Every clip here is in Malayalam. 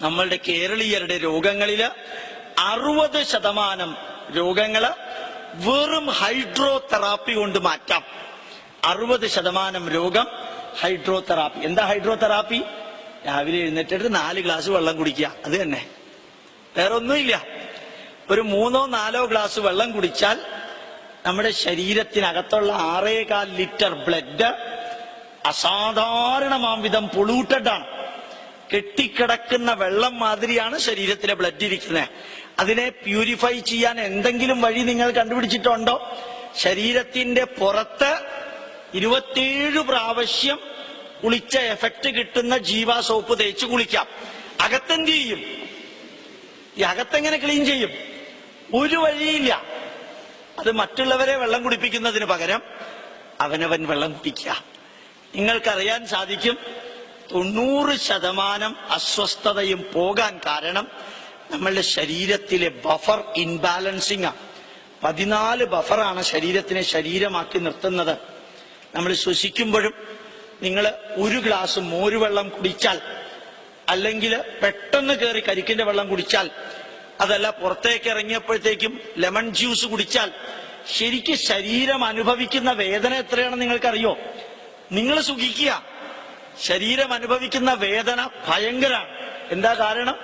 നമ്മളുടെ കേരളീയരുടെ രോഗങ്ങളിൽ അറുപത് ശതമാനം രോഗങ്ങൾ വെറും ഹൈഡ്രോ തെറാപ്പി കൊണ്ട് മാറ്റാം. അറുപത് ശതമാനം രോഗം ഹൈഡ്രോ തെറാപ്പി എന്താ ഹൈഡ്രോ തെറാപ്പി രാവിലെ എഴുന്നേറ്റിട്ട് നാല് ഗ്ലാസ് വെള്ളം കുടിക്കുക. അത് തന്നെ. വേറെ ഒന്നുമില്ല ഒരു മൂന്നോ നാലോ ഗ്ലാസ് വെള്ളം കുടിച്ചാൽ നമ്മുടെ ശരീരത്തിനകത്തുള്ള ആറേകാൽ ലിറ്റർ ബ്ലഡ് അസാധാരണമാം വിധം പൊളൂട്ടഡ് ആണ് കെട്ടിക്കിടക്കുന്ന വെള്ളം മാതിരിയാണ് ശരീരത്തിലെ ബ്ലഡ് ഇരിക്കുന്നത് അതിനെ പ്യൂരിഫൈ ചെയ്യാൻ എന്തെങ്കിലും വഴി നിങ്ങൾ കണ്ടുപിടിച്ചിട്ടുണ്ടോ? ശരീരത്തിന്റെ പുറത്ത് ഇരുപത്തിയേഴ് പ്രാവശ്യം കുളിച്ച എഫക്റ്റ് കിട്ടുന്ന ജീവാ സോപ്പ് തേച്ച് കുളിക്കാം. അകത്തെന്ത് ചെയ്യും? ഈ അകത്തെങ്ങനെ ക്ലീൻ ചെയ്യും? ഒരു വഴിയില്ല. അത് മറ്റുള്ളവരെ വെള്ളം കുടിപ്പിക്കുന്നതിന് പകരം അവനവൻ വെള്ളം കുടിക്കുക. നിങ്ങൾക്കറിയാൻ സാധിക്കും തൊണ്ണൂറ് ശതമാനം അസ്വസ്ഥതയും പോകാൻ കാരണം നമ്മളുടെ ശരീരത്തിലെ ബഫർ ഇൻബാലൻസിംഗ് ആണ് പതിനാല് ബഫറാണ് ശരീരത്തിനെ ശരീരമാക്കി നിർത്തുന്നത്. നമ്മൾ ശ്വസിക്കുമ്പോഴും നിങ്ങൾ ഒരു ഗ്ലാസ് മോരുവെള്ളം കുടിച്ചാൽ അല്ലെങ്കിൽ പെട്ടെന്ന് കയറി കരിക്കിന്റെ വെള്ളം കുടിച്ചാൽ അതല്ല പുറത്തേക്ക് ഇറങ്ങിയപ്പോഴത്തേക്കും ലെമൺ ജ്യൂസ് കുടിച്ചാൽ ശരിക്കും ശരീരം അനുഭവിക്കുന്ന വേദന എത്രയാണെന്ന് നിങ്ങൾക്കറിയോ? നിങ്ങൾ സുഖിക്കുക. ശരീരം അനുഭവിക്കുന്ന വേദന ഭയങ്കരാണ്. എന്താ കാരണം?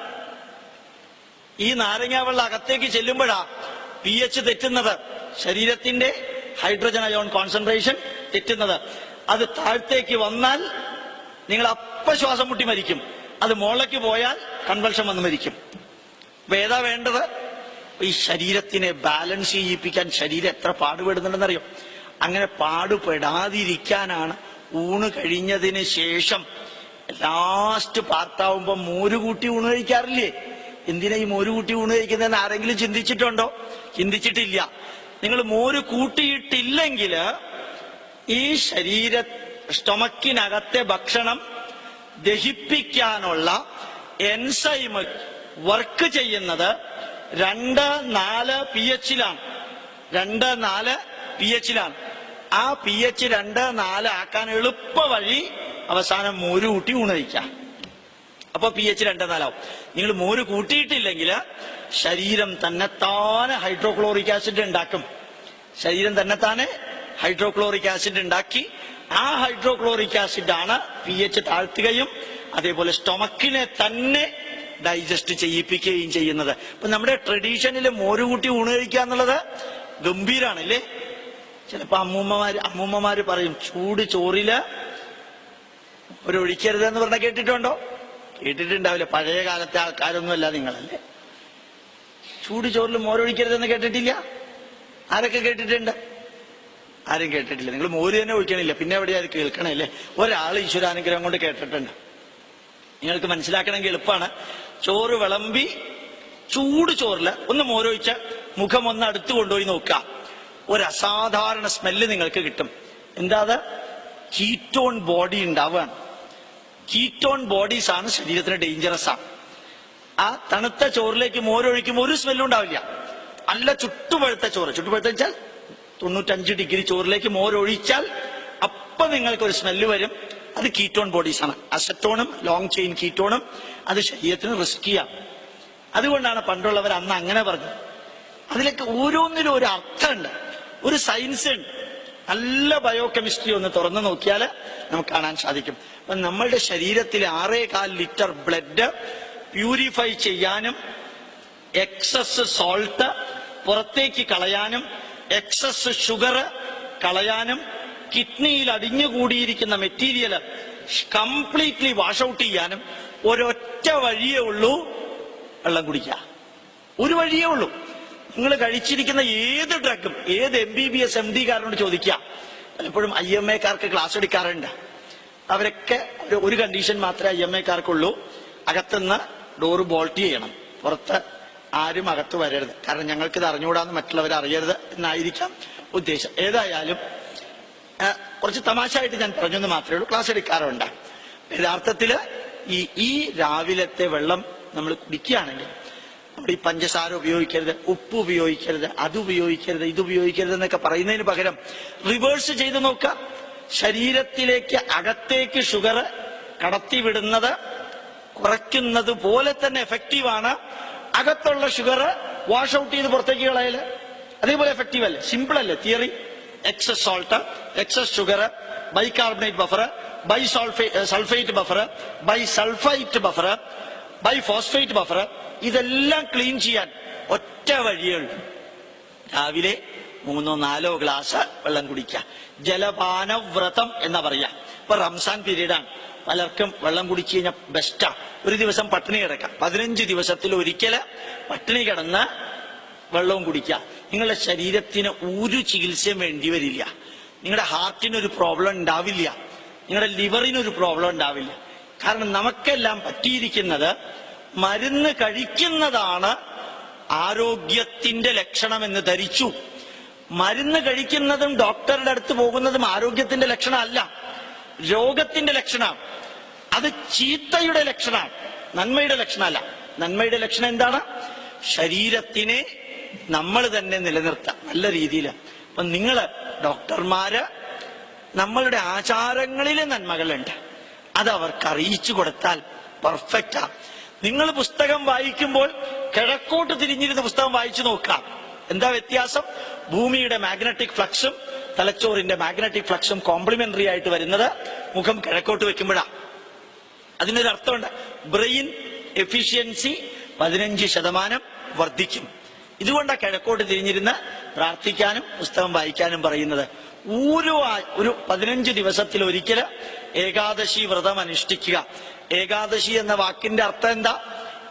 ഈ നാരങ്ങ വെള്ളം അകത്തേക്ക് ചെല്ലുമ്പോഴാ പി എച്ച് തെറ്റുന്നത്. ശരീരത്തിന്റെ ഹൈഡ്രജൻ അയോൺ കോൺസെൻട്രേഷൻ തെറ്റുന്നത്. അത് താഴത്തേക്ക് വന്നാൽ നിങ്ങൾ അപ്പ ശ്വാസം മുട്ടി മരിക്കും. അത് മുകളിലേക്ക് പോയാൽ കൺവൾഷൻ വന്ന് മരിക്കും. അപ്പൊ ഏതാ വേണ്ടത്? ഈ ശരീരത്തിനെ ബാലൻസ് ചെയ്യിപ്പിക്കാൻ ശരീരം എത്ര പാടുപെടുന്നുണ്ടെന്നറിയോ? അങ്ങനെ പാടുപെടാതിരിക്കാനാണ് ഊണ് കഴിഞ്ഞതിന് ശേഷം ലാസ്റ്റ് പാർട്ടാവുമ്പോ മോര് കൂട്ടി ഊണ് കഴിക്കാറില്ലേ? എന്തിനാ ഈ മോര് കൂട്ടി ഊണ് കഴിക്കുന്നതെന്ന് ആരെങ്കിലും ചിന്തിച്ചിട്ടുണ്ടോ? ചിന്തിച്ചിട്ടില്ല. നിങ്ങൾ മോര് കൂട്ടിയിട്ടില്ലെങ്കിൽ ഈ ശരീര സ്റ്റൊമക്കിനകത്തെ ഭക്ഷണം ദഹിപ്പിക്കാനുള്ള എൻസൈമ് വർക്ക് ചെയ്യുന്നത് രണ്ട് നാല് പി എച്ചിലാണ് രണ്ട് നാല് പി എച്ചിലാണ് ആ പി എച്ച് രണ്ട് നാല് ആക്കാൻ എളുപ്പ വഴി അവസാനം മോര് കൂട്ടി ഊണ് അപ്പൊ പി എച്ച് രണ്ട് നാലാവും. നിങ്ങൾ മോര് കൂട്ടിയിട്ടില്ലെങ്കിൽ ശരീരം തന്നെത്താനെ ഹൈഡ്രോക്ലോറിക് ആസിഡ് ഉണ്ടാക്കും. ശരീരം തന്നെത്താനെ ഹൈഡ്രോക്ലോറിക് ആസിഡ് ഉണ്ടാക്കി. ആ ഹൈഡ്രോക്ലോറിക് ആസിഡ് ആണ് പി എച്ച് താഴ്ത്തുകയും അതേപോലെ സ്റ്റൊമക്കിനെ തന്നെ ഡൈജസ്റ്റ് ചെയ്യിപ്പിക്കുകയും ചെയ്യുന്നത്. അപ്പൊ നമ്മുടെ ട്രഡീഷനിൽ മോര് കൂട്ടി ഊണ് എന്നുള്ളത് ഗംഭീരാണല്ലേ? ചിലപ്പോ അമ്മൂമ്മമാര് അമ്മൂമ്മമാര് പറയും ചൂട് ചോറിൽ ഒരു ഒഴിക്കരുത് എന്ന് പറഞ്ഞ കേട്ടിട്ടുണ്ടോ? കേട്ടിട്ടുണ്ടാവില്ല. പഴയ കാലത്തെ ആൾക്കാരൊന്നും അല്ല നിങ്ങളല്ലേ. ചൂട് ചോറിൽ മോരൊഴിക്കരുതെന്ന് കേട്ടിട്ടില്ല? ആരൊക്കെ കേട്ടിട്ടുണ്ട്? ആരും കേട്ടിട്ടില്ല. നിങ്ങൾ മോര് തന്നെ ഒഴിക്കണില്ല. പിന്നെ എവിടെയാ അത് കേൾക്കണല്ലേ? ഒരാൾ ഈശ്വരാനുഗ്രഹം കൊണ്ട് കേട്ടിട്ടുണ്ട്. നിങ്ങൾക്ക് മനസ്സിലാക്കണമെങ്കിൽ എളുപ്പമാണ് ചോറ് വിളമ്പി ചൂട് ചോറിൽ ഒന്ന് മോരൊഴിച്ച മുഖം ഒന്ന് അടുത്ത് കൊണ്ടുപോയി നോക്കുക. ഒരു അസാധാരണ സ്മെല്ല് നിങ്ങൾക്ക് കിട്ടും. എന്താ അത് കീറ്റോൺ ബോഡി ഉണ്ടാവുകയാണ് കീറ്റോൺ ബോഡീസ് ആണ് ശരീരത്തിന് ഡേഞ്ചറസ് ആണ് ആ തണുത്ത ചോറിലേക്ക് മോരൊഴിക്കുമ്പോൾ ഒരു സ്മെല്ലും ഉണ്ടാവില്ല. നല്ല ചുട്ടുപഴുത്ത ചോറ്. ചുട്ടുപഴുത്ത വെച്ചാൽ തൊണ്ണൂറ്റഞ്ച് ഡിഗ്രി ചോറിലേക്ക് മോരൊഴിച്ചാൽ അപ്പൊ നിങ്ങൾക്ക് ഒരു സ്മെല്ല് വരും. അത് കീറ്റോൺ ബോഡീസ് ആണ് അസറ്റോണും ലോങ് ചെയിൻ കീറ്റോണും അത് ശരീരത്തിന് റിസ്കിയാണ് അതുകൊണ്ടാണ് പണ്ടുള്ളവർ അന്ന് അങ്ങനെ പറഞ്ഞത്. അതിലേക്ക് ഓരോന്നിനും ഒരു അർത്ഥമുണ്ട്. ഒരു സയൻസ് നല്ല ബയോ കെമിസ്ട്രി ഒന്ന് തുറന്നു നോക്കിയാൽ നമുക്ക് കാണാൻ സാധിക്കും. അപ്പൊ നമ്മളുടെ ശരീരത്തിലെ ആറേകാൽ ലിറ്റർ ബ്ലഡ് പ്യൂരിഫൈ ചെയ്യാനും എക്സസ് സോൾട്ട് പുറത്തേക്ക് കളയാനും എക്സസ് ഷുഗർ കളയാനും കിഡ്നിയിൽ അടിഞ്ഞുകൂടിയിരിക്കുന്ന മെറ്റീരിയൽ കംപ്ലീറ്റ്ലി വാഷ് ഔട്ട് ചെയ്യാനും ഒരൊറ്റ വഴിയേ ഉള്ളൂ വെള്ളം കുടിക്കുക. ഒരു വഴിയേ ഉള്ളൂ. നിങ്ങൾ കഴിച്ചിരിക്കുന്ന ഏത് ഡ്രഗും ഏത് M B B S M D കാരനോട് ചോദിക്കുക. പലപ്പോഴും ഐ എം എക്കാർക്ക് ക്ലാസ് എടുക്കാറുണ്ട് അവരൊക്കെ ഒരു- കണ്ടീഷൻ മാത്രമേ ഐ എം എക്കാർക്കുള്ളൂ അകത്തുനിന്ന് ഡോറ് ബോൾട്ട് ചെയ്യണം. പുറത്ത് ആരും അകത്ത് വരരുത്. കാരണം ഞങ്ങൾക്ക് ഇത് അറിഞ്ഞുകൂടാന്ന് മറ്റുള്ളവർ അറിയരുത് എന്നായിരിക്കാം ഉദ്ദേശം. ഏതായാലും കുറച്ച് തമാശയായിട്ട് ഞാൻ പറഞ്ഞെന്ന് മാത്രമേ ഉള്ളൂ. ക്ലാസ് എടുക്കാറുണ്ട് യഥാർത്ഥത്തിൽ ഈ ഈ രാവിലത്തെ വെള്ളം നമ്മൾ കുടിക്കുകയാണെങ്കിൽ നമ്മുടെ ഈ പഞ്ചസാര ഉപയോഗിക്കരുത് ഉപ്പ് ഉപയോഗിക്കരുത് അത് ഉപയോഗിക്കരുത് ഇത് ഉപയോഗിക്കരുത് എന്നൊക്കെ പറയുന്നതിന് പകരം റിവേഴ്സ് ചെയ്ത് നോക്കുക. ശരീരത്തിലേക്ക് അകത്തേക്ക് ഷുഗർ കടത്തിവിടുന്നത് കുറയ്ക്കുന്നത് പോലെ തന്നെ എഫക്റ്റീവ് ആണ്. അകത്തുള്ള ഷുഗർ വാഷ് ഔട്ട് ചെയ്ത് പുറത്തേക്ക് കളയൽ. അതേപോലെ എഫക്റ്റീവ് അല്ലേ? സിമ്പിൾ അല്ലേ theory excess salt excess sugar bicarbonate buffer bisulphate buffer bisulphite buffer biphosphate buffer ഇതെല്ലാം ക്ലീൻ ചെയ്യാൻ ഒറ്റ വഴിയേ ഉള്ളൂ. രാവിലെ മൂന്നോ നാലോ ഗ്ലാസ് വെള്ളം കുടിക്കുക. ജലപാന വ്രതം എന്നാ പറയാ. ഇപ്പൊ റംസാൻ പീരീഡാണ്. പലർക്കും വെള്ളം കുടിച്ചു കഴിഞ്ഞാൽ ബെസ്റ്റാ ഒരു ദിവസം പട്ടിണി കിടക്കാം. പതിനഞ്ച് ദിവസത്തിൽ ഒരിക്കൽ പട്ടിണി കിടന്ന് വെള്ളവും കുടിക്കുക. നിങ്ങളുടെ ശരീരത്തിന് ഒരു ചികിത്സയും വേണ്ടി വരില്ല. നിങ്ങളുടെ ഹാർട്ടിന് ഒരു പ്രോബ്ലം ഉണ്ടാവില്ല. നിങ്ങളുടെ ലിവറിനൊരു പ്രോബ്ലം ഉണ്ടാവില്ല. കാരണം നമുക്കെല്ലാം പറ്റിയിരിക്കുന്നത് മരുന്ന് കഴിക്കുന്നതാണ് ആരോഗ്യത്തിന്റെ ലക്ഷണം എന്ന് ധരിച്ചു. മരുന്ന് കഴിക്കുന്നതും ഡോക്ടറുടെ അടുത്ത് പോകുന്നതും ആരോഗ്യത്തിന്റെ ലക്ഷണമല്ല. രോഗത്തിന്റെ ലക്ഷണം. അത് ചീത്തയുടെ ലക്ഷണമാണ്. നന്മയുടെ ലക്ഷണമല്ല. നന്മയുടെ ലക്ഷണം എന്താണ്? ശരീരത്തിനെ നമ്മൾ തന്നെ നിലനിർത്താം. നല്ല രീതിയിൽ അപ്പൊ നിങ്ങൾ ഡോക്ടർമാര് നമ്മളുടെ ആചാരങ്ങളിലെ നന്മകളുണ്ട്. അത് അവർക്ക് അറിയിച്ചു കൊടുത്താൽ പെർഫെക്റ്റാ നിങ്ങൾ പുസ്തകം വായിക്കുമ്പോൾ കിഴക്കോട്ട് തിരിഞ്ഞിരുന്ന പുസ്തകം വായിച്ചു നോക്കാം എന്താ വ്യത്യാസം? ഭൂമിയുടെ മാഗ്നറ്റിക് ഫ്ലക്സും തലച്ചോറിന്റെ മാഗ്നറ്റിക് ഫ്ലക്സും കോംപ്ലിമെന്ററി ആയിട്ട് വരുന്നത് മുഖം കിഴക്കോട്ട് വെക്കുമ്പോഴാണ് അതിനൊരു അർത്ഥമുണ്ട് ബ്രെയിൻ എഫിഷ്യൻസി പതിനഞ്ച് ശതമാനം വർദ്ധിക്കും. ഇതുകൊണ്ടാണ് കിഴക്കോട്ട് തിരിഞ്ഞിരുന്ന് പ്രാർത്ഥിക്കാനും പുസ്തകം വായിക്കാനും പറയുന്നത്. ഒരു ഒരു പതിനഞ്ച് ദിവസത്തിൽ ഒരിക്കൽ ഏകാദശി വ്രതം അനുഷ്ഠിക്കുക. ഏകാദശി എന്ന വാക്കിന്റെ അർത്ഥം എന്താ?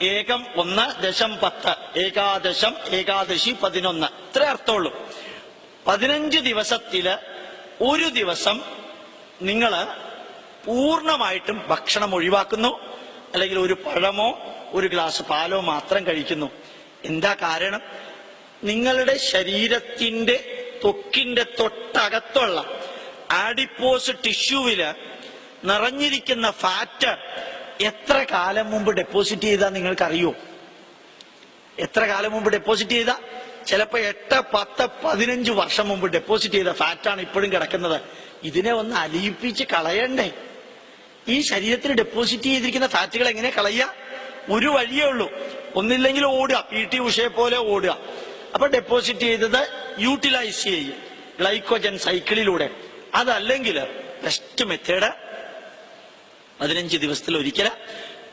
ഏകം ഒന്ന് ദശം പത്ത്. ഏകാദശം ഏകാദശി പതിനൊന്ന്. ഇത്ര അർത്ഥമുള്ളൂ. പതിനഞ്ച് ദിവസത്തിൽ ഒരു ദിവസം നിങ്ങൾ പൂർണമായിട്ടും ഭക്ഷണം ഒഴിവാക്കുന്നു. അല്ലെങ്കിൽ ഒരു പഴമോ ഒരു ഗ്ലാസ് പാലോ മാത്രം കഴിക്കുന്നു. എന്താ കാരണം? നിങ്ങളുടെ ശരീരത്തിന്റെ ത്വക്കിന്റെ തൊട്ടകത്തുള്ള ആഡിപ്പോസ് ടിഷ്യൂവിൽ നിറഞ്ഞിരിക്കുന്ന ഫാറ്റ് എത്ര കാലം മുമ്പ് ഡെപ്പോസിറ്റ് ചെയ്താ നിങ്ങൾക്കറിയോ? എത്ര കാലം മുമ്പ് ഡെപ്പോസിറ്റ് ചെയ്ത? ചിലപ്പോ എട്ട് പത്ത് പതിനഞ്ച് വർഷം മുമ്പ് ഡെപ്പോസിറ്റ് ചെയ്ത ഫാറ്റാണ് ഇപ്പോഴും കിടക്കുന്നത്. ഇതിനെ ഒന്ന് അലിയിപ്പിച്ച് കളയണ്ടേ? ഈ ശരീരത്തിൽ ഡെപ്പോസിറ്റ് ചെയ്തിരിക്കുന്ന ഫാറ്റുകൾ എങ്ങനെ കളയുക? ഒരു വഴിയേ ഉള്ളൂ. ഒന്നില്ലെങ്കിൽ ഓടുക. പി ടി ഉഷയെ പോലെ ഓടുക. അപ്പൊ ഡെപ്പോസിറ്റ് ചെയ്തത് യൂട്ടിലൈസ് ചെയ്യും. ഗ്ലൈക്കോജൻ സൈക്കിളിലൂടെ അതല്ലെങ്കിൽ ബെസ്റ്റ് മെത്തേഡ് പതിനഞ്ച് ദിവസത്തിൽ ഒരിക്കൽ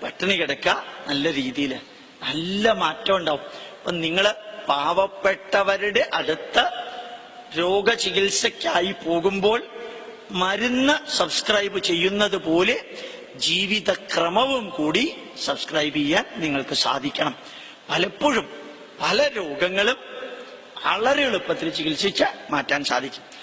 പട്ടിണി കിടക്കുക. നല്ല രീതിയിൽ. നല്ല മാറ്റം ഉണ്ടാവും. അപ്പൊ നിങ്ങൾ പാവപ്പെട്ടവരുടെ അടുത്ത് രോഗചികിത്സയ്ക്കായി പോകുമ്പോൾ മരുന്ന് സബ്സ്ക്രൈബ് ചെയ്യുന്നത് പോലെ ജീവിതക്രമവും കൂടി സബ്സ്ക്രൈബ് ചെയ്യാൻ നിങ്ങൾക്ക് സാധിക്കണം. പലപ്പോഴും പല രോഗങ്ങളും വളരെ എളുപ്പത്തിൽ ചികിത്സിച്ച് മാറ്റാൻ സാധിക്കും.